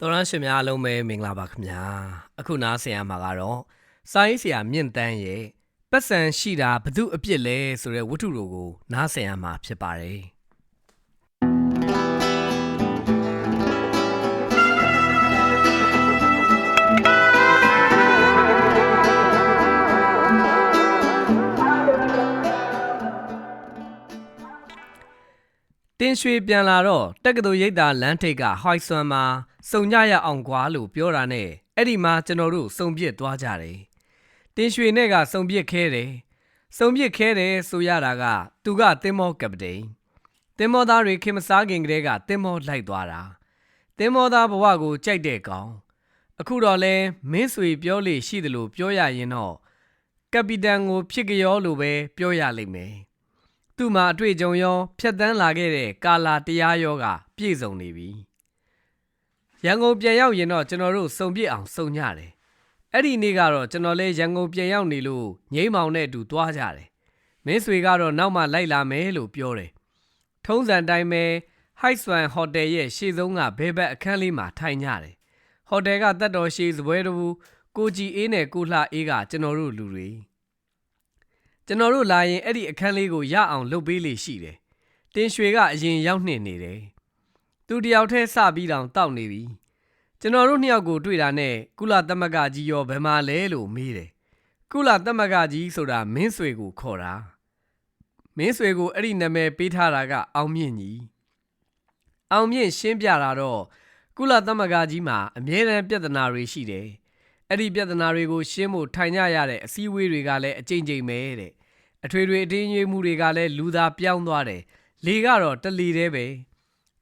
တော်ရန်ရှင်များအားလုံးပဲမင်္ဂလာပါခင်ဗျာအခုနားဆင်ရမှာကတော့စာရေးဆရာမြင့်တန်းရဲ့ပတ်စံရှိတာဘု து အပြစ်လဲဆိုတဲ့ဝတ္ထုတို့ကိုနားဆင်ရမှာဖြစ်ပါတယ် တင်းရွှေပြန်လာတော့တက္ကသိုလ်ရိပ်သာလမ်းထိပ်ကဟိုက်ဆွမ်မှာစုံကြရအောင်ကွာလို့ပြောတာနဲ့အဲ့ဒီမှာကျွန်တော်တို့စုံပြစ်သွားကြတယ်တင်းရွှေနဲ့ကစုံပြစ်ခဲတယ်စုံပြစ်ခဲတယ်ဆိုရတာက သူကတင်းမောကပတိန်တင်းမောသားတွေခင်မစားခင်ကတည်းကတင်းမောလိုက်သွားတာတင်းမောသားဘဝကိုကြိုက်တဲ့ကောင်အခုတော့လဲမင်းဆွေပြောလေရှိတယ်လို့ပြောရရင်တော့ကပီတန်ကိုဖြစ်ကြောလို့ပဲပြောရလိမ့်မယ် သူ့မှာအတွေ့အကြုံရောဖြတ်တန်းလာခဲ့တဲ့ကာလာတရားရောကပြည့်စုံနေပြီရန်ကုန်ပြန်ရောက်ရင်တော့ကျွန်တော်တို့စုံပြစ်အောင်စုံညတယ်အဲ့ဒီနေ့ကတော့ကျွန်တော်လဲရန်ကုန်ပြန်ရောက်နေလို့ငိမ့်မောင်နဲ့အတူသွားကြတယ်မင်းဆွေကတော့နောက်မှလိုက်လာမယ်လို့ပြောတယ်ထုံးစံတိုင်းပဲ High Swan Hotel ရဲ့ရှေ့ဆုံးကဘဲဘက်အခန်းလေးမှာထိုင်ကြတယ်ဟိုတယ်ကတက်တော်ရှိစပွဲတူကိုကြည်အေးနဲ့ကိုလှအေးကကျွန်တော်တို့လူတွေ ကျွန်တော်တို့လာရင်အဲ့ဒီအခန်းလေးကိုရအောင်လုပ်ပေးလေရှိတယ်တင်ရွှေကအရင်ရောက်နှင်နေတယ်သူတယောက်တည်းစပြီးတောင်တောက်နေပြီကျွန်တော်တို့နှစ်ယောက်ကိုတွေ့တာနဲ့ကုလသမဂ္ဂကြီးရောဘယ်မှာလဲလို့မေးတယ်ကုလသမဂ္ဂကြီးဆိုတာမင်းဆွေကိုခေါ်တာမင်းဆွေကိုအဲ့ဒီနာမည်ပေးထားတာကအောင်မြင့်ကြီးအောင်မြင့်ရှင်းပြတာတော့ကုလသမဂ္ဂကြီးမှာအမြဲတမ်းပြဿနာတွေရှိတယ် အဲ့ဒီပြဿနာတွေကိုရှင်းဖို့ထိုင်ကြရတဲ့အစည်းအဝေးတွေကလည်းအကြိမ်ကြိမ်ပဲတဲ့အထွေထွေအတင်းရွေးမှုတွေကလည်းလူသားပြောင်းသွားတယ်လေကတော့တလီသေးပဲ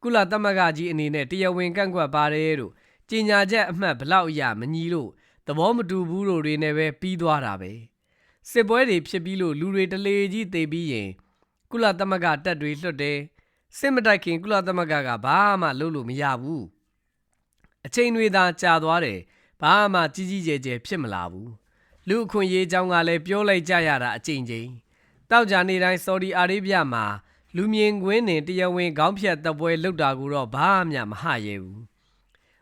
ကုလသမဂ္ဂကြီးအနေနဲ့တရားဝင်ကန့်ကွက်ပါတယ်လို့ကြေညာချက်အမှတ်ဘလောက်အရမညီလို့သဘောမတူဘူးလို့တွေနဲ့ပဲပြီးသွားတာပဲစစ်ပွဲတွေဖြစ်ပြီးလို့လူတွေတလေကြီးတေပြီးရင်ကုလသမဂ္ဂတပ်တွေလွှတ်တယ်စစ်မတိုက်ခင်ကုလသမဂ္ဂကဘာမှလုပ်လို့မရဘူးအချိန်တွေသာကြာသွားတယ် ဘာမှကြီးကြီးကျယ်ကျယ်ဖြစ်မလာဘူးလူအခွင့်အရေးအကြောင်းကလည်းပြောလိုက်ကြရတာအချိန်ချင်းတောက်ကြနေတိုင်းဆော်ဒီအာရေဗျမှာလူမြင်ကွင်းနဲ့တရားဝင်ခေါင်းဖြတ်တပ်ပွဲလုပ်တာကိုတော့ဘာမှမဟရဲဘူး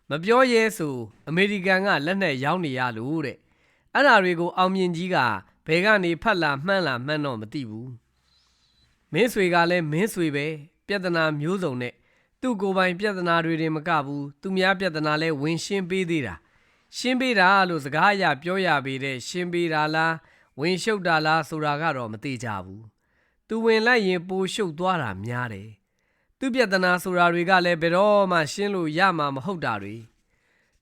မပြောရဲဆိုအမေရိကန်ကလက်နက်ရောင်းနေရလို့တဲ့အဲ့ဓာတွေကိုအောင်မြင်ကြီးကဘယ်ကနေဖတ်လာမှန်းလာမှန်းတော့မသိဘူးမင်းဆွေကလည်းမင်းဆွေပဲပြဿနာမျိုးစုံနဲ့သူ့ကိုယ်ပိုင်ပြဿနာတွေတင်မကဘူးသူများပြဿနာလဲဝင်ရှင်းပေးသေးတာ ရှင်းပေးတာလို့စကားအရပြောရပေတဲ့ရှင်းပေးတာလားဝင်ရှုပ်တာလားဆိုတာကတော့မသိကြဘူးသူဝင်လိုက်ရင်ပိုရှုပ်သွားတာများတယ်သူပြဿနာဆိုတာတွေကလည်းဘယ်တော့မှရှင်းလို့ရမှာမဟုတ်တာတွေ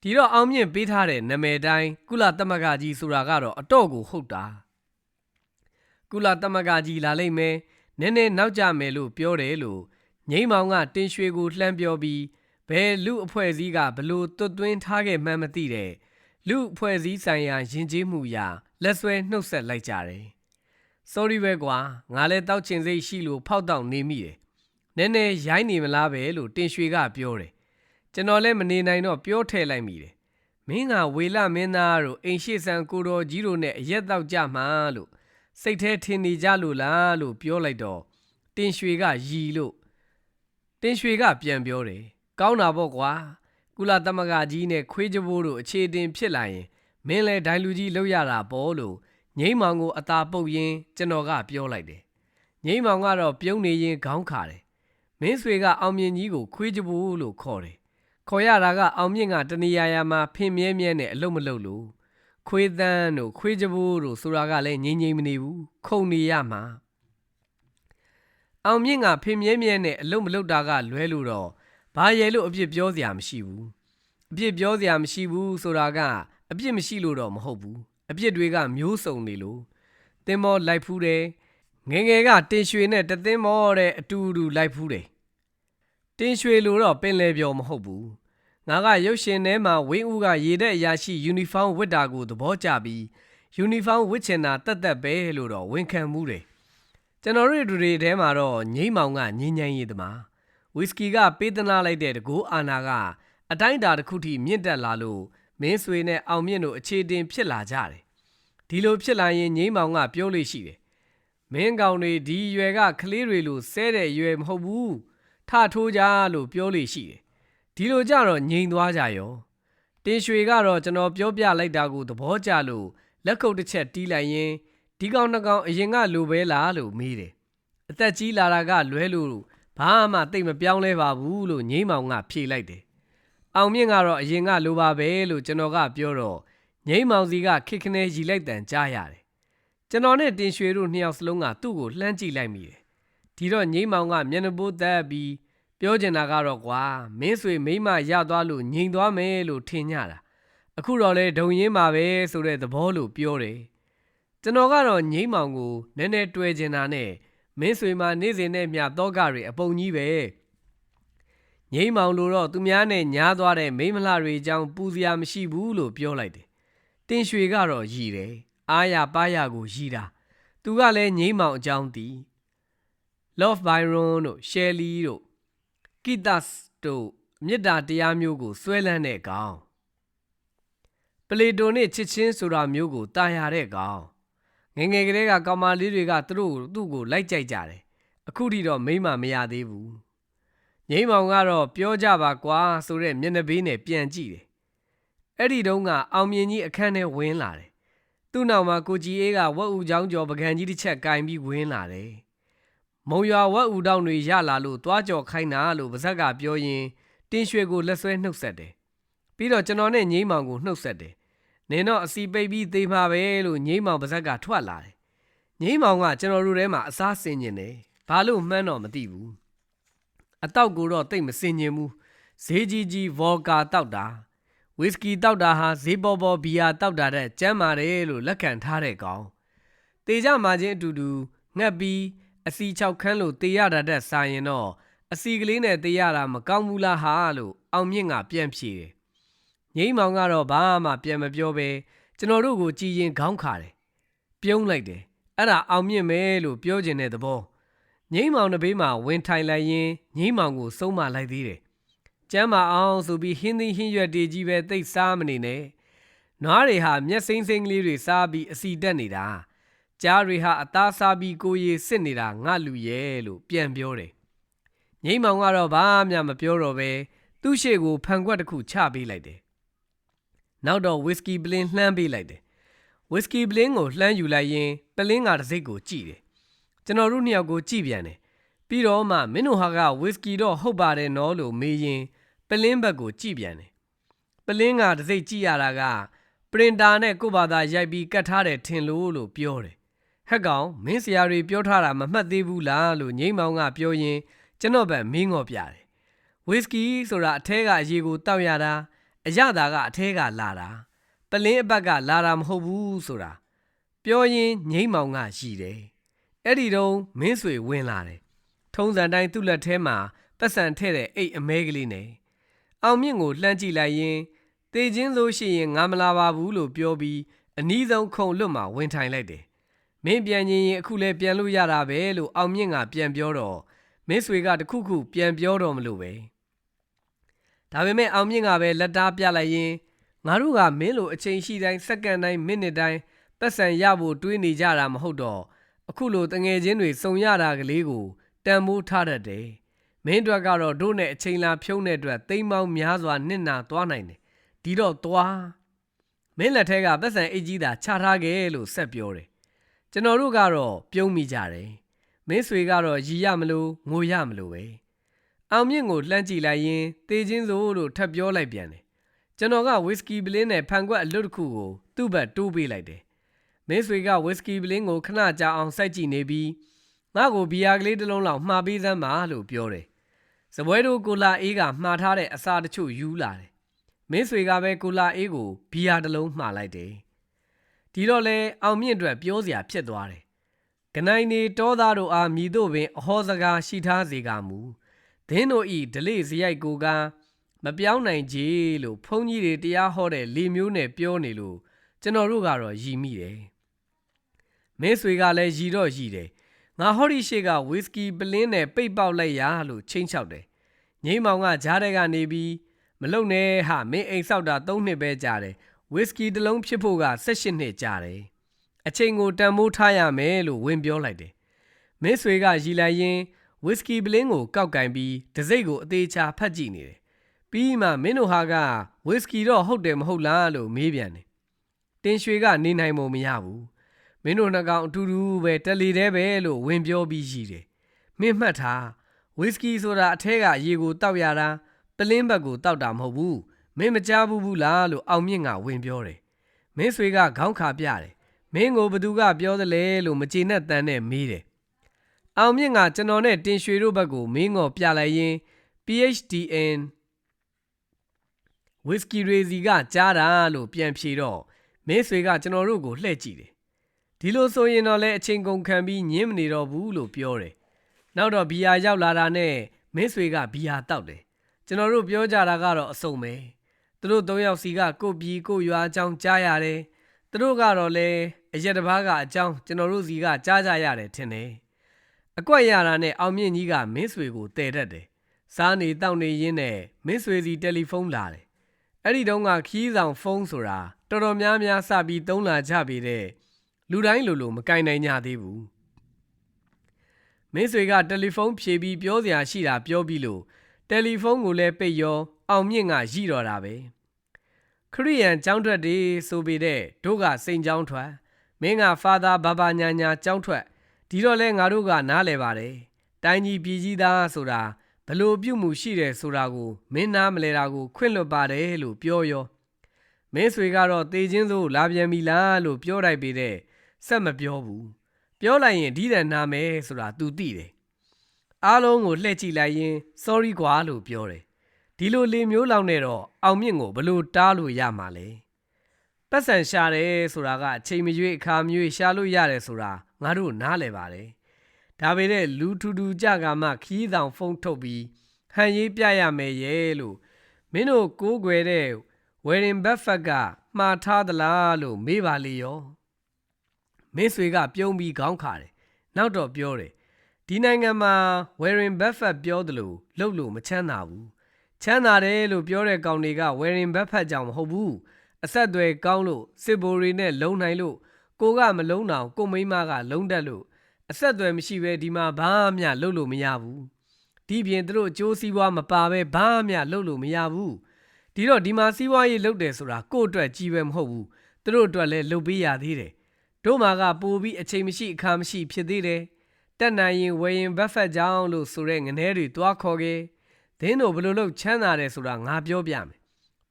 ဒီတော့အောင်မြင့်ပေးထားတဲ့နာမည်တိုင်းကုလသမဂ္ဂကြီးဆိုတာကတော့အတော့ကိုဟုတ်တာကုလသမဂ္ဂကြီးလာလိမ့်မယ်နည်းနည်းနောက်ကျမယ်လို့ပြောတယ်လို့ငိမ့်မောင်ကတင်းရွှေကိုလှမ်းပြောပြီး ဘယ်လူအဖွဲ့အစည်းကဘလို့တွတ်သွင်းထားခဲ့မှန်းမသိတဲ့လူအဖွဲ့အစည်းဆိုင်ရာယဉ်ကျေးမှုရာလက်ဆွဲနှုတ်ဆက်လိုက်ကြတယ် sorry ပဲကွာငါလည်းတောက်ချင်စိတ်ရှိလို့ဖောက်တောက်နေမိတယ်နည်းနည်းရိုင်းနေမလားပဲလို့တင်ရွှေကပြောတယ်ကျွန်တော်လည်းမနေနိုင်တော့ပြောထည့်လိုက်မိတယ်မင်းကဝေလမင်းသားတို့အိမ်ရှိဆန်ကိုတော်ကြီးတို့နဲ့အရက်တော့ကြမှာလို့စိတ်แท้ထင်နေကြလို့လားလို့ပြောလိုက်တော့တင်ရွှေကရီလို့တင်ရွှေကပြန်ပြောတယ် ကောင်းတာပေါ့ကွာကုလသမဂ္ဂကြီးနဲ့ခွေးကြဘိုးတို့အခြေအတင်ဖြစ်လာရင်မင်းလဲဒိုင်လူကြီးလောက်ရတာပေါ့လို့ငိမ့်မောင်ကိုအသာပုတ်ရင်းကျွန်တော်ကပြောလိုက်တယ်ငိမ့်မောင်ကတော့ပြုံးနေရင်ခေါင်းခါတယ်မင်းဆွေကအောင်မြင့်ကြီးကိုခွေးကြဘိုးလို့ခေါ်တယ်ခေါ်ရတာကအောင်မြင့်ကတနေရာရာမှာဖင်မြဲမြဲနဲ့အလုတ်မလုတ်လို့ခွေးတန်းတို့ခွေးကြဘိုးတို့ဆိုတာကလည်းငိမ့်ငိမ့်မနေဘူးခုံနေရမှာအောင်မြင့်ကဖင်မြဲမြဲနဲ့အလုတ်မလုတ်တာကလွဲလို့တော့ ဘာရဲလို့အပြစ်ပြောစရာမရှိဘူးအပြစ်ပြောစရာမရှိဘူးဆိုတာကအပြစ်မရှိလို့တော့မဟုတ်ဘူးအပြစ်တွေကမျိုးစုံနေလို့တင်းမောလိုက်ဖူးတယ်ငငယ်ကတင်ရွှေနဲ့တသင်းမောတဲ့အတူတူလိုက်ဖူးတယ်တင်ရွှေလို့တော့ပင်လေပြောမဟုတ်ဘူးငါကရုပ်ရှင်ထဲမှာဝင်းဦးကရေတဲ့အရာရှိယူနီဖောင်းဝတ်တာကိုသဘောကျပြီးယူနီဖောင်းဝတ်ချင်တာတက်တက်ပဲလို့တော့ဝန်ခံမှုတယ်ကျွန်တော်တို့တွေထဲမှာတော့ငိမ့်မောင်ကငင်းငင်းရေးသမား ဝီစကီကပေးသနာလိုက်တဲ့တကူအာနာကအတိုင်းအတာတစ်ခုထိမြင့်တက်လာလို့မင်းဆွေနဲ့အောင်မြင့်တို့အခြေတင်ဖြစ်လာကြတယ်ဒီလိုဖြစ်လာရင်ငိမ့်မောင်ကပြောလို့ရှိတယ်မင်းကောင်တွေဒီရွယ်ကကလေးတွေလိုဆဲတဲ့ရွယ်မဟုတ်ဘူးထထိုးကြလို့ပြောလို့ရှိတယ်ဒီဒီလိုကြတော့ငြိမ်သွားကြရောတင်ရွှေကတော့ကျွန်တော်ပြောပြလိုက်တာကိုသဘောကျလို့လက်ခုပ်တစ်ချက်တီးလိုက်ရင်ဒီကောင်နှစ်ကောင်အရင်ကလိုပဲလားလို့မေးတယ်အသက်ကြီးလာတာကလွဲလို့ ဘာမှတိတ်မပြောင်းလဲပါဘူးလို့ငိမ့်မောင်ကဖြေလိုက်တယ်အောင်မြင့်ကတော့အရင်ကလိုပါပဲလို့ကျွန်တော်ကပြောတော့ငိမ့်မောင်စီကခိခနဲရီလိုက်တန်ကြားရတယ်ကျွန်တော်နဲ့တင်ရွှေတို့နှစ်ယောက်စလုံးကသူ့ကိုလှမ်းကြည့်လိုက်မိတယ်ဒီတော့ငိမ့်မောင်ကမျက်နှာပိုးသက်ပြီးပြောချင်တာကတော့ကွာမင်းဆွေမိမရသွားလို့ငြိမ်သွားမယ်လို့ထင်ကြတာအခုတော့လေဒုံရင်းပါပဲဆိုတဲ့သဘောလို့ပြောတယ်ကျွန်တော်ကတော့ငိမ့်မောင်ကိုနည်းနည်းတွေ့ချင်တာနဲ့ မင်းဆွေမှာနေ့စဉ်နဲ့မျှတော့ကတွေအပုံကြီးပဲငိမ့်မောင်လို့တော့သူများနဲ့ညားသွားတဲ့မိန်းမလှတွေအကြောင်းပူစရာမရှိဘူးလို့ပြောလိုက်တယ်တင်ရွှေကတော့ရည်တယ်အားရပါးရကိုရည်တာသူကလည်းငိမ့်မောင်အကြောင်းတီး Love Byron တို့ Shelley တို့ Kitas တို့မေတ္တာတရားမျိုးကိုစွဲလန်းတဲ့ကောင်ပလေတိုနဲ့ချစ်ချင်းဆိုတာမျိုးကိုတာယာတဲ့ကောင် ငယ်ငယ်ကလေးကကောင်မလေးတွေကသူတို့သူ့ကိုလိုက်ကြိုက်ကြတယ်အခုထိတော့မိမမရသေးဘူးငိမ့်မောင်ကတော့ပြောကြပါကွာဆိုတဲ့မျက်နှာဘေးနဲ့ပြန်ကြည့်တယ်အဲ့ဒီတုန်းကအောင်မြင်ကြီးအခန်းထဲဝင်လာတယ်သူ့နောက်မှာကိုကြီးအေးကဝက်ဦးချောင်းကျော်ပကံကြီးတစ်ချက်ကင်ပြီးဝင်လာတယ်မုံရွာဝက်ဦးတောင်တွေရလာလို့သွားကြော်ခိုင်းတာလို့ပါဇက်ကပြောရင်တင်းရွှေကိုလက်ဆွဲနှုတ်ဆက်တယ်ပြီးတော့ကျွန်တော်နဲ့ငိမ့်မောင်ကိုနှုတ်ဆက်တယ် နင်တော့အစီပိတ်ပြီးသေးမှာပဲလို့ငိမ့်မောင်ပါဇက်ကထွက်လာတယ်ငိမ့်မောင်ကကျွန်တော်တို့ထဲမှာအစားဆင်ကျင်တယ်ဘာလို့မှန်းတော့မသိဘူးအတောက်ကိုတော့တိတ်မစင်ကျင်ဘူးဈေးကြီးကြီးဗော်ကာတောက်တာဝီစကီတောက်တာဟာဈေးပေါ်ပေါ်ဘီယာတောက်တာတဲ့ကျမ်းပါတယ်လို့လက်ခံထားတဲ့ကောင်တေကြမာချင်းအတူတူငှက်ပြီးအစီ၆ခန်းလို့တေရတာတဲ့စာရင်တော့အစီကလေးနဲ့တေရတာမကောင်းဘူးလားဟာလို့အောင်မြင့်ကပြန်ဖြေတယ် ငိမ့်မောင်ကတော့ဘာမှပြန်မပြောပဲကျွန်တော်တို့ကိုကြည်ရင်ခေါင်းခါတယ်ပြုံးလိုက်တယ်အဲ့ဒါအောင်မြင့်မဲလို့ပြောကျင်တဲ့သဘောငိမ့်မောင်တစ်ဘေးမှာဝင်ထိုင်လိုက်ရင်ငိမ့်မောင်ကိုစုံမလိုက်သေးတယ်ကျမ်းမာအောင်ဆိုပြီးဟင်းသီးဟင်းရွက်တွေကြီးပဲတိတ်စားမနေနဲ့နွားတွေဟာမျက်စိမ့်စိမ့်ကလေးတွေစားပြီးအစီတက်နေတာကြားတွေဟာအသားစားပြီးကိုရီစစ်နေတာငါလူရဲ့လို့ပြန်ပြောတယ်ငိမ့်မောင်ကတော့ဘာမှမပြောတော့ပဲသူ့ရှေ့ကိုဖန်ခွက်တစ်ခုချပေးလိုက်တယ် နောက်တော့ဝီစကီပလင်းလှမ်းပေးလိုက်တယ်ဝီစကီပလင်းကိုလှမ်းယူလိုက်ရင်ပလင်းကတစ်စိတ်ကိုကြည့်တယ်ကျွန်တော်တို့နှစ်ယောက်ကိုကြည့်ပြန်တယ်ပြီးတော့မှမင်းတို့ဟာကဝီစကီတော့ဟုတ်ပါတယ်နော်လို့မေးရင်ပလင်းဘက်ကိုကြည့်ပြန်တယ်ပလင်းကတစ်စိတ်ကြည့်ရတာကပရင်တာနဲ့ကိုယ့်ဘာသာရိုက်ပြီးကတ်ထားတယ်ထင်လို့လို့ပြောတယ်ဟက်ကောင်မင်းဆရာတွေပြောထားတာမမှတ်သေးဘူးလားလို့ငိမ့်မောင်ကပြောရင်ကျွန်တော်ဘက်မင်းငော့ပြတယ်ဝီစကီဆိုတာအထဲကအရေကိုတောက်ရတာ အရသာကအထဲကလာတာပလင်းအပတ်ကလာတာမဟုတ်ဘူးဆိုတာပြောရင်ငိမ့်မောင်ကရှိတယ်အဲ့ဒီတော့မင်းဆွေဝင်လာတယ်ထုံးစံတိုင်းသူ့လက်ထဲမှာပတ်စံထဲ့တဲ့အိတ်အမဲကလေးနဲ့အောင်မြင့်ကိုလှမ်းကြည့်လိုက်ရင်တေချင်းလို့ရှိရင်ငါမလာပါဘူးလို့ပြောပြီးအနီးဆုံးခုံလွတ်မှာဝင်ထိုင်လိုက်တယ်မင်းပြန်ရင်ရင်အခုလဲပြန်လို့ရတာပဲလို့အောင်မြင့်ကပြန်ပြောတော့မင်းဆွေကတခုခုပြန်ပြောတော့မလို့ပဲ ဒါပေမဲ့အောင်မြင့်ကပဲလက်သားပြလိုက်ရင်ငါတို့ကမင်းလိုအချိန်ရှိတိုင်းစက္ကန့်တိုင်းမိနစ်တိုင်းပတ်စံရဖို့တွေးနေကြတာမဟုတ်တော့အခုလိုတငယ်ချင်းတွေစုံရတာကလေးကိုတန်မိုးထားတတ်တယ်မင်းတို့ကတော့တို့နဲ့အချိန်လာဖြုံးတဲ့အတွက်တိမ်မောင်းများစွာနစ်နာသွားနိုင်တယ်ဒီတော့သွားမင်းလက်ထက်ကပတ်စံအိတ်ကြီးသာချထားခဲ့လို့ဆက်ပြောတယ်ကျွန်တော်တို့ကတော့ပြုံးမိကြတယ်မင်းဆွေကတော့ရီရမလို့ငိုရမလို့ပဲ အောင်မြင့်ကိုလှမ်းကြည့်လိုက်ရင်တေချင်းစိုးလို့ထပ်ပြောလိုက်ပြန်တယ်ကျွန်တော်ကဝီစကီဘလင်းနဲ့ဖန်ကွက်အလွတ်တစ်ခုကိုသူ့ဘက်တိုးပေးလိုက်တယ်မင်းဆွေကဝီစကီဘလင်းကိုခဏကြာအောင်စိုက်ကြည့်နေပြီးငါ့ကိုဘီယာကလေးတစ်လုံးလောက်မှားပေးစမ်းပါလို့ပြောတယ်စပွဲတို့ကိုလာအေးကမှားထားတဲ့အစာတချို့ယူလာတယ်မင်းဆွေကပဲကိုလာအေးကိုဘီယာတစ်လုံးမှားလိုက်တယ်ဒီတော့လေအောင်မြင့်အတွက်ပြောစရာဖြစ်သွားတယ်ကနိုင်နေတောသားတို့အားမြည်တို့ပင်အဟောစကားရှိထားစေကမူ ဒင်းတို့ဤဒလိစရိုက်ကိုကမပြောင်းနိုင်ကြလို့ဘုန်းကြီးတွေတရားဟောတဲ့လေမျိုးနဲ့ပြောနေလို့ကျွန်တော်တို့ကတော့ယီမိတယ်မင်းဆွေကလည်းယီတော့ယီတယ်ငါဟောဒီရှေ့ကဝီစကီပလင်းနဲ့ပိတ်ပေါက်လိုက်ရလို့ချင်းချောက်တယ်ငိမ့်မောင်ကဂျားတဲ့ကနေပြီးမလုံနဲ့ဟာမင်းအိမ်ဆောက်တာ၃နှစ်ပဲကြာတယ်ဝီစကီတစ်လုံးဖြစ်ဖို့က၁၈နှစ်ကြာတယ်အချိန်ကိုတန်မိုးထားရမယ်လို့ဝင်ပြောလိုက်တယ်မင်းဆွေကရီလိုက်ရင် ဝီစကီပလင်းကိုကောက်ကင်ပြီးဒစိတ်ကိုအသေးချာဖတ်ကြည့်နေတယ်ပြီးမှမင်းတို့ဟာကဝီစကီတော့ဟုတ်တယ်မဟုတ်လားလို့မေးပြန်တယ်တင်ရွှေကနေနိုင်မမရဘူးမင်းတို့နှစ်ကောင်အတူတူပဲတလီတဲပဲလို့ဝင်ပြောပြီးရှိတယ်မင်းမှတ်ထားဝီစကီဆိုတာအထက်ကရေကိုတောက်ရတာပလင်းဘက်ကိုတောက်တာမဟုတ်ဘူးမင်းမကြားဘူးဘူးလားလို့အောင်မြင့်ကဝင်ပြောတယ်မင်းဆွေကခေါင်းခါပြတယ်မင်းကိုဘသူကပြောသလဲလို့မကျေနပ်တမ်းနဲ့မေးတယ် အောင်မြင့်ကကျွန်တော်နဲ့တင်ရွှေတို့ဘက်ကိုမင်းငေါ်ပြလိုက်ရင် PHDN ဝီစကီရေစီကကြားတာလို့ပြန်ဖြေတော့မင်းဆွေကကျွန်တော်တို့ကိုလှည့်ကြည့်တယ်ဒီလိုဆိုရင်တော့လည်းအချိန်ကုန်ခံပြီးညင်းမနေတော့ဘူးလို့ပြောတယ်နောက်တော့ဘီယာရောက်လာတာနဲ့မင်းဆွေကဘီယာတောက်တယ်ကျွန်တော်တို့ပြောကြတာကတော့အစုံပဲသူတို့သုံးယောက်စီကကိုပြီကိုရွာအကြောင်းကြားရတယ်သူတို့ကတော့လည်းအရက်တစ်ပါးကအကြောင်းကျွန်တော်တို့စီကကြားကြရတယ်ထင်တယ် အကွက်ရတာနဲ့အောင်မြင့်ကြီးကမင်းဆွေကိုတည်တတ်တယ်စားနေတောက်နေရင်းနဲ့မင်းဆွေစီတယ်လီဖုန်းလာတယ်အဲ့ဒီတုန်းကခီးဆောင်ဖုန်းဆိုတာတော်တော်များများစပြီးသုံးလာကြပေတဲ့လူတိုင်းလိုလိုမကင်နိုင်ကြသေးဘူးမင်းဆွေကတယ်လီဖုန်းဖြေပြီးပြောစရာရှိတာပြောပြီးလို့တယ်လီဖုန်းကိုလည်းပိတ်ရောအောင်မြင့်ကရီတော့တာပဲခရိယန်ចောင်းထွက်တွေဆိုပေတဲ့တို့ကစိန်ចောင်းထွက်မင်းကဖာသာဘာဘာညာညာចောင်းထွက် ဒီတော့လဲငါတို့ကနားလဲပါတယ်တိုင်းကြီးပြည်ကြီးသားဆိုတာဘလို့ပြုမှုရှိတယ်ဆိုတာကိုမင်းနားမလဲတာကိုခွင့်လွတ်ပါတယ်လို့ပြောရောမင်းဆွေကတော့တေချင်းစိုးလာပြန်ပြီလားလို့ပြောလိုက်ပေတဲ့ဆက်မပြောဘူးပြောလိုက်ရင်ဒီတဲ့နာမယ်ဆိုတာ तू သိတယ်အားလုံးကိုလှည့်ကြည့်လိုက်ရင် sorry ကွာလို့ပြောတယ်ဒီလိုလေမျိုးလောက်နဲ့တော့အောင်မြင့်ကိုဘလို့တားလို့ရမှာလဲ ပတ်စံရှာတယ်ဆိုတာကအချိန်မရွေးအခါမရွေးရှာလို့ရတယ်ဆိုတာငါတို့နားလဲပါတယ်ဒါပေမဲ့လူထူထူကြကမှခီးဆောင်ဖုန်းထုတ်ပြီးဟန်ရေးပြရမယ်ရဲ့လို့မင်းတို့ကိုးကွယ်တဲ့ဝယ်ရင်ဘက်ဖက်ကမှားထားသလားလို့မေးပါလေရောမင်းဆွေကပြုံးပြီးခေါင်းခါတယ်နောက်တော့ပြောတယ်ဒီနိုင်ငံမှာဝယ်ရင်ဘက်ဖက်ပြောသလိုလှုပ်လို့မချမ်းသာဘူးချမ်းသာတယ်လို့ပြောတဲ့ကောင်တွေကဝယ်ရင်ဘက်ဖက်ကြောင့်မဟုတ်ဘူး အဆက်အသွယ်ကောင်းလို့စစ်ဘိုရီနဲ့လုံနိုင်လို့ကိုကမလုံအောင်ကိုမိမကလုံတတ်လို့အဆက်အသွယ်မရှိဘဲဒီမှာဘာမှလှုပ်လို့မရဘူးဒီပြင်သူတို့အကျိုးစီးပွားမပါဘဲဘာမှလှုပ်လို့မရဘူးဒီတော့ဒီမှာစီးပွားရေးလုပ်တယ်ဆိုတာကို့အတွက်ကြီးပဲမဟုတ်ဘူးသူတို့အတွက်လည်းလုပ်ပေးရသေးတယ်တို့မှာကပိုပြီးအချိန်မရှိအခါမရှိဖြစ်သေးတယ်တက်နိုင်ရင်ဝယ်ရင်ဘက်ဖက်ကြောင်းလို့ဆိုတဲ့ငနဲတွေတွားခေါ်ခဲ့ဒင်းတို့ဘယ်လိုလုပ်ချမ်းသာတယ်ဆိုတာငါပြောပြမယ်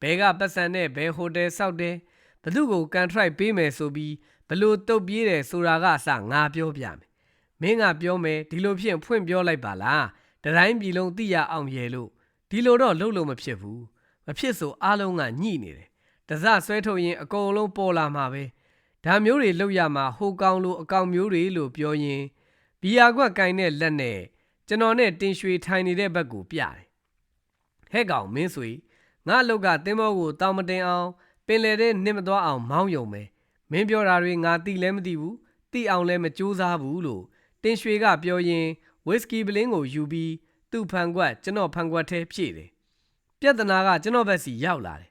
ဘဲကပတ်စံနဲ့ဘဲဟိုတယ်စောက်တယ်ဘသူကိုကန်ထရိုက်ပေးမယ်ဆိုပြီးဘလို့တုတ်ပြေးတယ်ဆိုတာကအစငါပြောပြမယ်မင်းကပြောမယ်ဒီလိုဖြစ်ဖွင့်ပြောလိုက်ပါလားတတိုင်းပြည်လုံးသိရအောင်ရဲလို့ဒီလိုတော့လုပ်လို့မဖြစ်ဘူးမဖြစ်ဆိုအားလုံးကညှိနေတယ်တစဆွဲထုတ်ရင်အကုန်လုံးပေါ်လာမှာပဲဒါမျိုးတွေလုပ်ရမှာဟိုကောင်လိုအကောင်မျိုးတွေလို့ပြောရင်ဘီယာကွက်ကင်တဲ့လက်နဲ့ကျွန်တော်နဲ့တင်ရွှေထိုင်နေတဲ့ဘက်ကိုပြတယ်ဟဲ့ကောင်မင်းဆွေ ငါအလုတ်ကတင်းမောကိုတောင်းမတင်အောင်ပင်လေတဲ့နစ်မသွားအောင်မောင်းယုံမယ်မင်းပြောတာတွေငါသိလဲမသိဘူးသိအောင်လဲမကြိုးစားဘူးလို့တင်ရွှေကပြောရင်ဝစ်စကီပလင်းကိုယူပြီးသူ့ဖန်ကွက်ကျွန်တော်ဖန်ကွက်ထဲဖြည့်တယ်ပြဿနာကကျွန်တော်ဘက်စီရောက်လာတယ်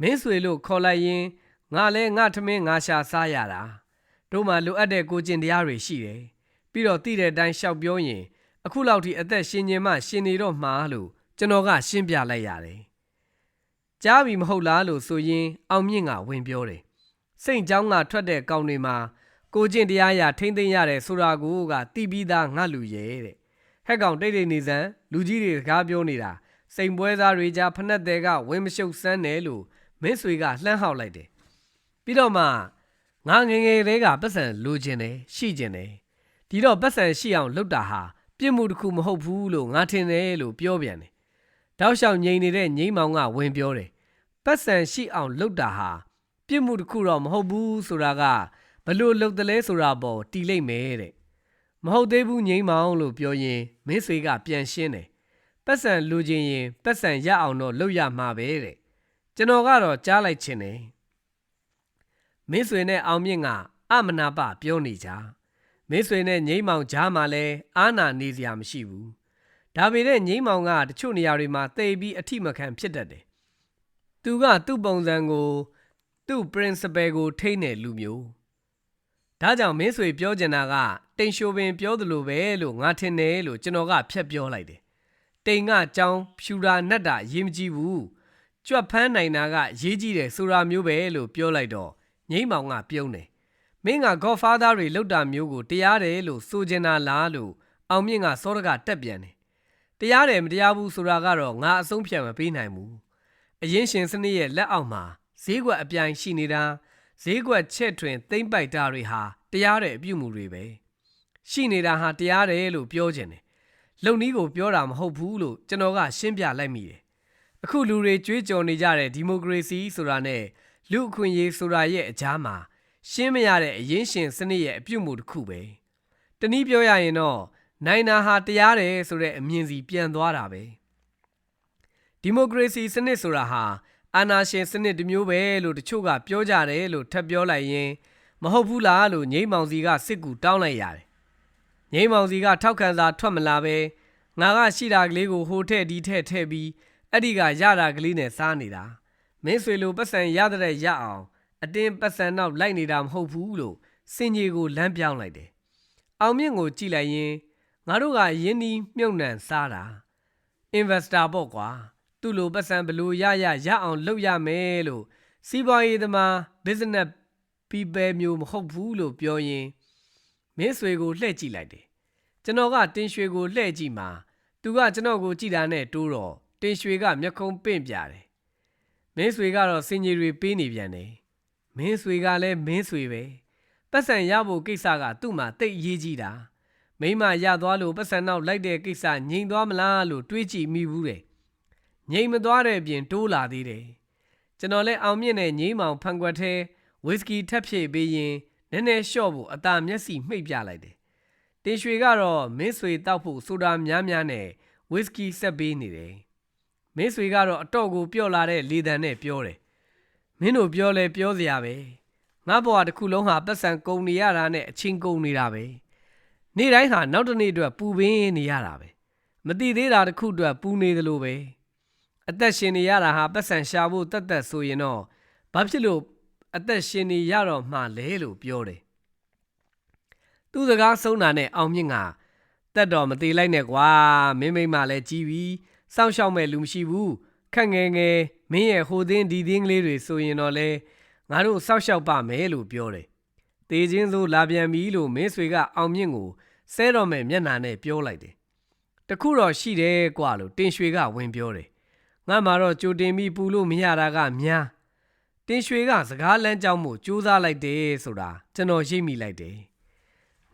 မင်းဆွေလို့ခေါ်လိုက်ရင်ငါလဲငါထမင်းငါရှာစားရတာတို့မှလိုအပ်တဲ့ကိုကျင်တရားတွေရှိတယ်ပြီးတော့တိတဲ့အတိုင်းရှောက်ပြောရင်အခုလောက်ထိအသက်ရှင်ခြင်းမှရှင်နေတော့မှာလို့ကျွန်တော်ကရှင်းပြလိုက်ရတယ် ကြားပြီမဟုတ်လားလို့ဆိုရင်အောင်မြင့်ကဝင်ပြောတယ်စိတ်เจ้าကထွက်တဲ့ကောင်းတွေမှာကိုကျင့်တရားရထိမ့်သိမ့်ရတယ်ဆိုတာကိုကတီးပြီးသားငါလူရဲ့တဲ့ဟက်ကောင်တိတ်တိတ်နေစမ်းလူကြီးတွေစကားပြောနေတာစိန်ပွဲသားတွေကြားဖက်တဲ့ကဝင်းမရှုပ်စမ်းတယ်လို့မင်းဆွေကလှမ်းဟောက်လိုက်တယ်ပြီးတော့မှငါငငယ်လေးကပတ်စံလိုချင်တယ်ရှိချင်တယ်ဒီတော့ပတ်စံရှိအောင်လုပ်တာဟာပြစ်မှုတစ်ခုမဟုတ်ဘူးလို့ငါထင်တယ်လို့ပြောပြန်တယ် တောက်လျှောက်ငိန်နေတဲ့ငိမ့်မောင်ကဝင်ပြောတယ်ပတ်စံရှိအောင်လုပ်တာဟာပြစ်မှုတစ်ခုတော့မဟုတ်ဘူးဆိုတာကဘလို့လုပ်တယ်လဲဆိုတာပေါ်တီလိုက်မယ်တဲ့မဟုတ်သေးဘူးငိမ့်မောင်လို့ပြောရင်မင်းဆွေကပြန်ရှင်းတယ်ပတ်စံလူချင်းရင်ပတ်စံရအောင်တော့လုပ်ရမှာပဲတဲ့ကျွန်တော်ကတော့ကြားလိုက်ခြင်းတယ်မင်းဆွေနဲ့အောင်မြင့်ကအမနာပပြောနေကြမင်းဆွေနဲ့ငိမ့်မောင်ကြားမှာလဲအာနာနေစရာမရှိဘူး ဒါပေမဲ့ငိမ့်မောင်ကတချို့နေရာတွေမှာတိတ်ပြီးအထိမခံဖြစ်တတ်တယ်သူကသူ့ပုံစံကိုသူ့ principle ကိုထိနေလူမျိုးဒါကြောင့်မင်းဆွေပြောချင်တာကတိန်ရှိုပင်ပြောသလိုပဲလို့ငါထင်တယ်လို့ကျွန်တော်ကဖြတ်ပြောလိုက်တယ်တတိမ်ကကြောင်းဖြူတာနတ်တာအရေးမကြီးဘူးကြွက်ဖမ်းနိုင်တာကရေးကြီးတယ်ဆိုတာမျိုးပဲလို့ပြောလိုက်တော့ငိမ့်မောင်ကပြုံးတယ်မင်းက Godfather တွေလောက်တာမျိုးကိုတရားတယ်လို့ဆိုချင်တာလားလို့အောင်မြင့်ကစောရကတက်ပြန်တယ် တရားတယ်မတရားဘူးဆိုတာကတော့ငါအဆုံးဖြတ်မပေးနိုင်ဘူးအရင်ရှင်စနစ်ရဲ့လက်အောက်မှာဈေးကွက်အပြိုင်ရှိနေတာဈေးကွက်ချက်ထွင်သိမ့်ပိုက်တာတွေဟာတရားတဲ့အပြုမှုတွေပဲရှိနေတာဟာတရားတယ်လို့ပြောချင်တယ်လုံနီးကိုပြောတာမဟုတ်ဘူးလို့ကျွန်တော်ကရှင်းပြလိုက်မိတယ်အခုလူတွေကြွေးကြော်နေကြတဲ့ဒီမိုကရေစီဆိုတာနဲ့လူအခွင့်အရေးဆိုတာရဲ့အကြားမှာရှင်းမရတဲ့အရင်ရှင်စနစ်ရဲ့အပြုမှုတစ်ခုပဲတနည်းပြောရရင်တော့ နိုင်နာဟာတရားတယ်ဆိုတဲ့အမြင်စီပြန်သွားတာပဲဒီမိုကရေစီစနစ်ဆိုတာဟာအာဏာရှင်စနစ်တစ်မျိုးပဲလို့တချို့ကပြောကြတယ်လို့ထပ်ပြောလိုက်ရင်မဟုတ်ဘူးလားလို့ငိမ့်မောင်စီကစစ်ကူတောင်းလိုက်ရတယ်ငိမ့်မောင်စီကထောက်ခံစာထွက်မလာပဲငါကရှိတာကလေးကိုဟိုထည့်ဒီထည့်ထည့်ပြီးအဲ့ဒီကရတာကလေးနဲ့စားနေတာမင်းဆွေလိုပတ်စံရတဲ့ရအောင်အတင်းပတ်စံနောက်လိုက်နေတာမဟုတ်ဘူးလို့စင်ကြီးကိုလမ်းပြောင်းလိုက်တယ်အောင်မြင့်ကိုကြည့်လိုက်ရင် ငါတို့ကယင်းဒီမြုံနှံစားတာ investor ပေါ့ကွာသူ့လိုပတ်စံဘလို့ရရရအောင်လုပ်ရမယ်လို့စီးပွားရေးသမား business people မျိုးမဟုတ်ဘူးလို့ပြောရင်မင်းဆွေကိုလှည့်ကြည့်လိုက်တယ်ကျွန်တော်ကတင်ရွှေကိုလှည့်ကြည့်မှာသူကကျွန်တော်ကိုကြည့်တာနဲ့တိုးတော့တင်ရွှေကမျက်ခုံးပင့်ပြတယ်မင်းဆွေကတော့စင်ကြီးတွေပေးနေပြန်တယ်မင်းဆွေကလည်းမင်းဆွေပဲပတ်စံရဖို့ကိစ္စကသူ့မှာတိတ်အရေးကြီးတာ မိမရသွားလို့ပတ်စံနောက်လိုက်တဲ့ကိစ္စငြိမ်သွားမလားလို့တွေးကြည့်မိဘူးတယ်ငြိမ်မသွားတဲ့အပြင်တိုးလာသေးတယ်ကျွန်တော်လည်းအောင်မြင့်တဲ့ငြိမ်မောင်ဖန်ကွက်သေးဝီစကီထပ်ဖြည့်ပေးရင်နည်းနည်းလျှော့ဖို့အသာမျက်စိမှိတ်ပြလိုက်တယ်တင်ရွှေကတော့မင်းဆွေတောက်ဖို့ဆိုတာများများနဲ့ဝီစကီဆက်ပေးနေတယ်မင်းဆွေကတော့အတော့ကိုပြော့လာတဲ့လေတံနဲ့ပြောတယ်မင်းတို့ပြောလဲပြောစရာပဲငါဘဝတစ်ခုလုံးဟာပတ်စံကုန်နေရတာနဲ့အချင်းကုန်နေတာပဲ နေ့တိုင်းဟာနောက်တစ်နေ့အတွက်ပူပင်းနေရတာပဲမတိသေးတာတစ်ခုအတွက်ပူနေသလိုပဲအသက်ရှင်နေရတာဟာပတ်စံရှာဖို့တတ်တတ်ဆိုရင်တော့ဘာဖြစ်လို့အသက်ရှင်နေရတော့မှလဲလို့ပြောတယ်သူစကားဆုံးတာနဲ့အောင်မြင့်ကတက်တော်မသေးလိုက်နဲ့ကွာမင်းမိမလည်းကြီးပြီစောင့်ရှောက်မဲ့လူမရှိဘူးခက်ငယ်ငယ်မင်းရဲ့ဟိုသင်းဒီသင်းကလေးတွေဆိုရင်တော့လေငါတို့စောင့်ရှောက်ပါမယ်လို့ပြောတယ်တေချင်းစိုးလာပြန်ပြီလို့မင်းဆွေကအောင်မြင့်ကို ဆဲတော်မဲ့မျက်နှာနဲ့ပြောလိုက်တယ်တခုတော့ရှိတယ်ကွာလို့တင်ရွှေကဝင်ပြောတယ်ငါမှတော့ကြိုတင်ပြီးပူလို့မရတာကများတင်ရွှေကစကားလမ်းကြောင်းမှုစူးစမ်းလိုက်တယ်ဆိုတာကျွန်တော်ရိပ်မိလိုက်တယ်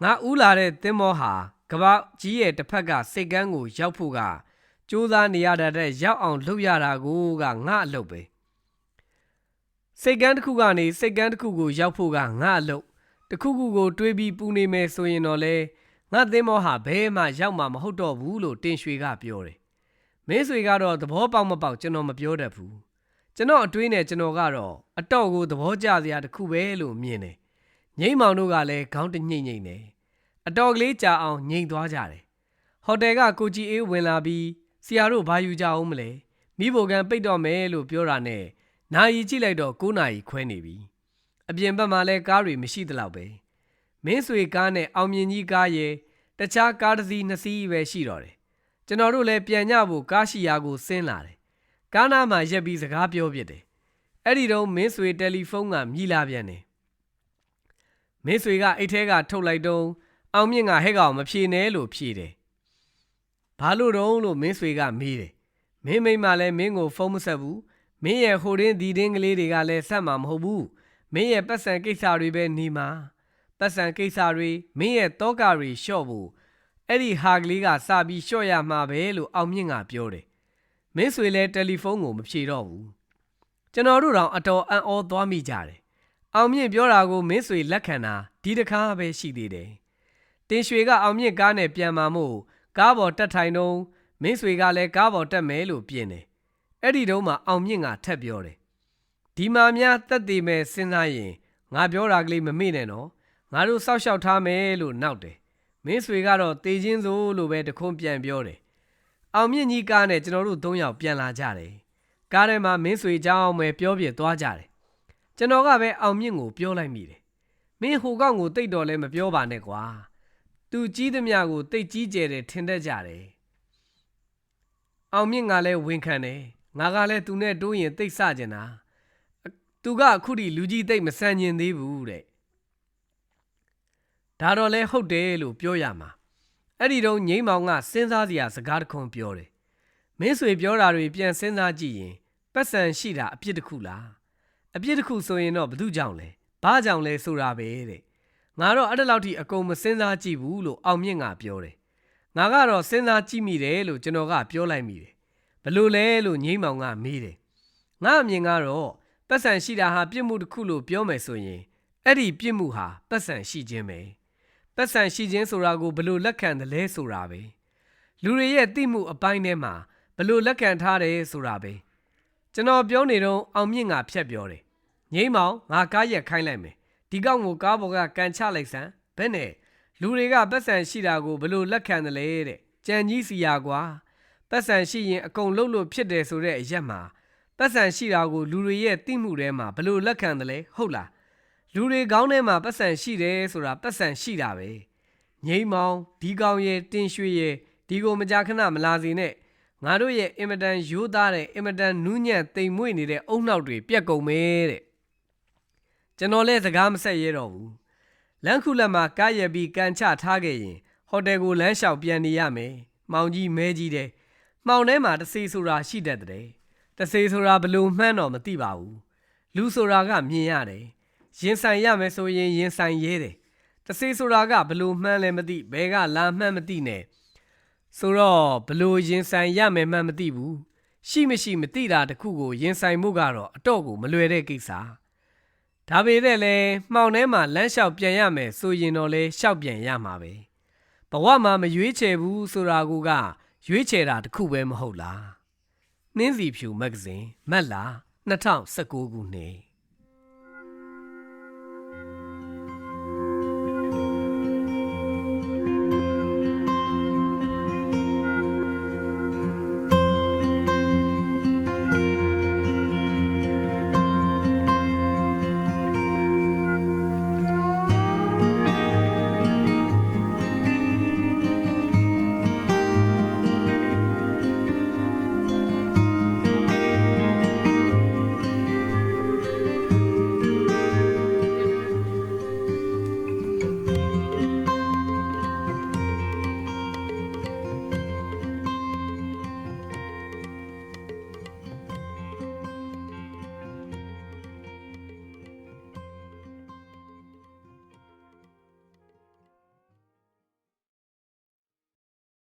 ငါဥလာတဲ့သင်္ဘောဟာကပကြီးရဲ့တစ်ဖက်ကစိတ်ကန်းကိုရောက်ဖို့ကစူးစမ်းနေရတဲ့ရောက်အောင်လုပ်ရတာကိုကငါအလုပ်ပဲစိတ်ကန်းတစ်ခုကနေစိတ်ကန်းတစ်ခုကိုရောက်ဖို့ကငါအလုပ်တစ်ခုခုကိုတွေးပြီးပူနေမယ်ဆိုရင်တော့လေ ငါသင်္ဘောဟာဘဲမှရောက်မှာမဟုတ်တော့ဘူးလို့တင်ရွှေကပြောတယ်မင်းဆွေကတော့သဘောပေါက်မပေါက်ကျွန်တော်မပြောတတ်ဘူးကျွန်တော်အတွေးနဲ့ကျွန်တော်ကတော့အတော့ကိုသဘောကျစရာတစ်ခုပဲလို့မြင်တယ်ငိမ့်မောင်တို့ကလည်းခေါင်းတညိမ့်ညိမ့်တယ်အတော်ကလေးကြာအောင်ငိမ့်သွားကြတယ်ဟိုတယ်ကကိုကြီးအေးဝင်လာပြီးဆရာတို့ဘာယူကြအောင်မလဲမိဘကန်ပိတ်တော့မယ်လို့ပြောတာနဲ့နာရီကြည့်လိုက်တော့9နာရီခွဲနေပြီအပြင်ဘက်မှာလဲကားတွေမရှိသလောက်ပဲ မင်းဆွေကားနဲ့အောင်မြင်ကြီးကားရဲ့တခြားကားတစ်စီးနှစ်စီးပဲရှိတော့တယ်ကျွန်တော်တို့လည်းပြန်ညဖို့ကားရှိရာကိုဆင်းလာတယ်ကားနားမှာရက်ပြီးစကားပြောပြတယ်အဲ့ဒီတော့မင်းဆွေတယ်လီဖုန်းကမြည်လာပြန်တယ်မင်းဆွေကအိတ်ထဲကထုတ်လိုက်တော့အောင်မြင့်ကဟဲ့ကောင်မဖြေနဲ့လို့ဖြေတယ်ဘာလို့တော့လို့မင်းဆွေကမေးတယ်မင်းမိမလည်းမင်းကိုဖုန်းမဆက်ဘူးမင်းရဲ့ဟိုတင်းဒီတင်းကလေးတွေကလည်းဆက်မှာမဟုတ်ဘူးမင်းရဲ့ပတ်စံကိစ္စတွေပဲနေမှာ ပတ်စံကိစ္စတွေမင်းရဲ့တောကတွေလျှော့ဖို့အဲ့ဒီဟာကလေးကစပြီးလျှော့ရမှာပဲလို့အောင်မြင့်ကပြောတယ်မင်းဆွေလည်းတယ်လီဖုန်းကိုမဖြေတော့ဘူးကျွန်တော်တို့တော့အတော်အံ့ဩသွားမိကြတယ်အောင်မြင့်ပြောတာကိုမင်းဆွေလက်ခံတာဒီတခါပဲရှိသေးတယ်တင်ရွှေကအောင်မြင့်ကားနဲ့ပြန်มาမို့ကားပေါ်တက်ထိုင်တော့မင်းဆွေကလည်းကားပေါ်တက်မယ်လို့ပြင်တယ်အဲ့ဒီတုန်းမှာအောင်မြင့်ကထက်ပြောတယ်ဒီမှာများတက်တည်မဲ့စဉ်းစားရင်ငါပြောတာကလေးမမေ့နဲ့နော် ငါတို့စောက်ရှောက်ထားမယ်လို့နောက်တယ်မင်းဆွေကတော့တေချင်းစိုးလို့ပဲတခုံးပြန်ပြောတယ်အောင်မြင့်ကြီးကားနဲ့ကျွန်တော်တို့၃ယောက်ပြန်လာကြတယ်ကားထဲမှာမင်းဆွေကြောင်းပဲပြောပြသွားကြတယ်ကျွန်တော်ကပဲအောင်မြင့်ကိုပြောလိုက်မိတယ်မင်းဟိုကောင်ကိုတိတ်တော်လဲမပြောပါနဲ့ကွာသူကြီးသမျှကိုတိတ်ကြီးကျယ်တယ်ထင်တတ်ကြတယ်အောင်မြင့်ကလည်းဝန်ခံတယ်ငါကလည်းသူနဲ့တိုးရင်တိတ်ဆကျင်တာသူကအခုထိလူကြီးတိတ်မဆန်ကျင်သေးဘူးတဲ့ ဒါတော့လဲဟုတ်တယ်လို့ပြောရမှာအဲ့ဒီတော့ငိမ့်မောင်ကစဉ်းစားစရာစကားတစ်ခွန်းပြောတယ်မင်းဆွေပြောတာတွေပြန်စဉ်းစားကြည့်ရင်ပတ်စံရှိတာအပြစ်တစ်ခုလားအပြစ်တစ်ခုဆိုရင်တော့ဘသူကြောင့်လဲဘာကြောင့်လဲဆိုတာပဲတဲ့ငါတော့အဲ့ဒါလောက်ထိအကုန်မစဉ်းစားကြည့်ဘူးလို့အောင်မြင့်ကပြောတယ်ငါကတော့စဉ်းစားကြည့်မိတယ်လို့ကျွန်တော်ကပြောလိုက်မိတယ်ဘလို့လဲလို့ငိမ့်မောင်ကမေးတယ်ငါအမြင်ကတော့ပတ်စံရှိတာဟာပြစ်မှုတစ်ခုလို့ပြောမယ်ဆိုရင်အဲ့ဒီပြစ်မှုဟာပတ်စံရှိခြင်းပဲ ပတ်စံရှိခြင်းဆိုတာကိုဘလို့လက်ခံတယ်လဲဆိုတာပဲလူတွေရဲ့သိမှုအပိုင်းထဲမှာဘလို့လက်ခံထားတယ်ဆိုတာပဲကျွန်တော်ပြောနေတော့အောင်မြင့်ကဖြတ်ပြောတယ်ငိမ့်မောင်ငါကားရက်ခိုင်းလိုက်မယ်ဒီကောင်ကိုကားပေါ်ကကန်ချလိုက်စမ်းဘယ်နဲ့လူတွေကပတ်စံရှိတာကိုဘလို့လက်ခံတယ်လဲတဲ့ကြံကြီးစီယာကွာပတ်စံရှိရင်အကုန်လုံးလို့ဖြစ်တယ်ဆိုတဲ့အရက်မှာပတ်စံရှိတာကိုလူတွေရဲ့သိမှုထဲမှာဘလို့လက်ခံတယ်လဲဟုတ်လား လူတွေကောင်းထဲမှာပတ်စံရှိတယ်ဆိုတာပတ်စံရှိတာပဲငိမ့်မောင်ဒီကောင်ရဲ့တင်ရွှေရဲ့ဒီကိုမကြခဏမလာစေနဲ့ငါတို့ရဲ့အင်မတန်ရိုးသားတဲ့အင်မတန်နူးညံ့တိမ်မွေ့နေတဲ့အုံနောက်တွေပြက်ကုန်မယ်တဲ့ကျွန်တော်လည်းစကားမဆက်ရဲတော့ဘူးလမ်းခုလက်မှာကားရက်ပြီးကန်ချထားခဲ့ရင်ဟိုတယ်ကိုလမ်းလျှောက်ပြန်နေရမယ်။မောင်ကြီးမဲကြီးတဲ့။မှောင်ထဲမှာတဆေဆိုတာရှိတတ်တဲ့။တဆေဆိုတာဘလို့မှန်းတော့မသိပါဘူး။လူဆိုတာကမြင်ရတယ်။ ရင်ဆိုင်ရမယ်ဆိုရင်ရင်ဆိုင်ရဲတယ်။တဆေဆိုတာကဘလို့မှန်းလည်းမသိဘဲကလာမှန်းမသိနဲ့။ဆိုတော့ဘလို့ရင်ဆိုင်ရမယ်မှန်းမသိဘူး။ရှိမရှိမသိတာတခုကိုရင်ဆိုင်မှုကတော့အတော့ကိုမလွယ်တဲ့ကိစ္စ။ဒါပေမဲ့လည်းမှောင်ထဲမှာလမ်းလျှောက်ပြန်ရမယ်ဆိုရင်တော့လေလျှောက်ပြန်ရမှာပဲဘဝမှာမရွေးချယ်ဘူးဆိုတာကရွေးချယ်တာတစ်ခုပဲမဟုတ်လားနှင်းစီဖြူမဂ္ဂဇင်းမက်လာ2019ခုနှစ်